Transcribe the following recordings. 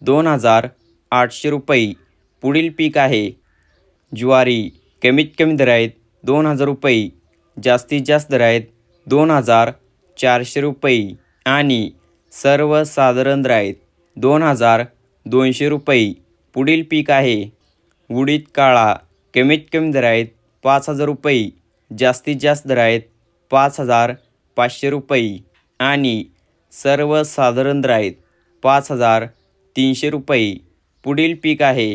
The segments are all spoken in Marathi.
दोन हजार आठशे रुपये. पुढील पीक आहे. ज्वारी कमीत कमी दर आहेत दोन हजार रुपये. जास्तीत जास्त दर आहेत दोन हजार चारशे रुपये. आणि सर्वसाधारण दर आहेत दोन हजार दोनशे रुपये. पुढील पीक आहे. उडीद काळा कमीत कमी दर आहेत पाच हजार रुपये. जास्तीत जास्त दर आहेत पाच हजार पाचशे रुपये. आणि सर्वसाधारण दर आहेत पाच हजार तीनशे रुपये. पुढील पीक आहे.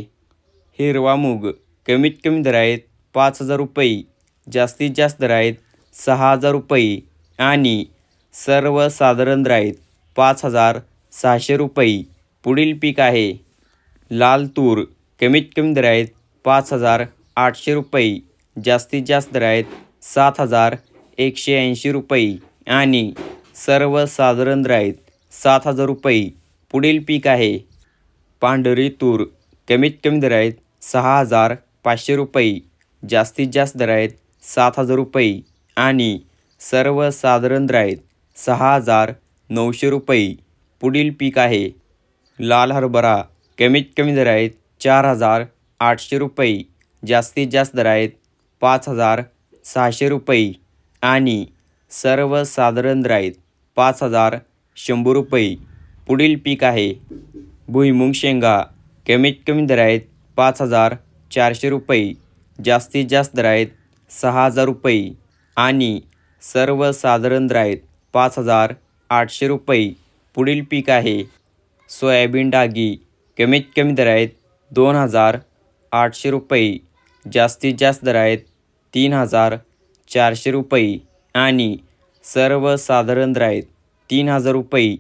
हिरवा मूग. कमीत कमी दर आहेत पाच हजार रुपये. जास्तीत जास्त दर आहेत सहा हजार रुपये. आणि सर्वसाधारण दर आहेत पाच हजार सहाशे रुपये. पुढील पीक आहे. लाल तूर. कमीत कमी दर आहेत पाच हजार आठशे रुपये. जास्तीत जास्त दर आहेत सात हजार एकशे ऐंशी रुपये. आणि सर्वसाधारण दर आहेत सात हजार रुपये. पुढील पीक आहे. पांढरी तूर कमीत कमी दर आहेत सहा हजार पाचशे रुपये जास्तीत जास्त दर आहेत सात हजार रुपये आणि सर्वसाधारण दर आहेत सहा हजार नऊशे रुपये. पुढील पीक आहे लाल हरभरा कमीत कमी दर आहेत चार हजार आठशे रुपये जास्तीत जास्त दर आहेत पाच हजार सहाशे रुपये आणि सर्वसाधारण दर आहेत पाच हजार शंभर रुपये. पुढील पीक आहे भुईमुंग शेंगा कमीत कमी दर आहेत पाच हजार चारशे रुपये जास्तीत जास्त दर आहेत सहा हजार रुपये आणि सर्वसाधारण दर आहेत पाच हजार आठशे रुपये. पुढील पीक आहे सोयाबीन डागी कमीत कमी दर आहेत दोन हजार आठशे रुपये जास्तीत जास्त दर आहेत तीन हजार चारशे रुपये आणि सर्वसाधारण दर आहेत तीन हजार रुपये.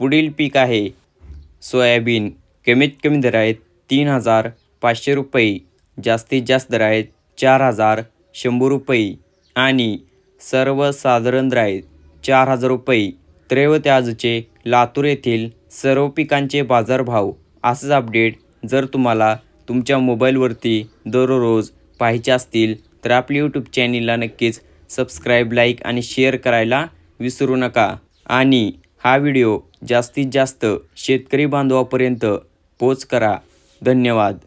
पुढील पीक आहे सोयाबीन कमीत कमी दर आहेत तीन हजार पाचशे रुपये जास्तीत जास्त दर आहेत चार हजार शंभर रुपये आणि सर्वसाधारण दर आहेत चार हजार रुपये. त्रैवत आजचे लातूर येथील सर्व पिकांचे बाजारभाव असंच अपडेट. जर तुम्हाला तुमच्या मोबाईलवरती दररोज पाहायचे असतील तर आपल्या यूट्यूब चॅनेलला नक्कीच सबस्क्राईब लाईक आणि शेअर करायला विसरू नका. आणि हा व्हिडिओ जास्तीत जास्त शेतकरी बांधवापर्यंत पोच करा. धन्यवाद.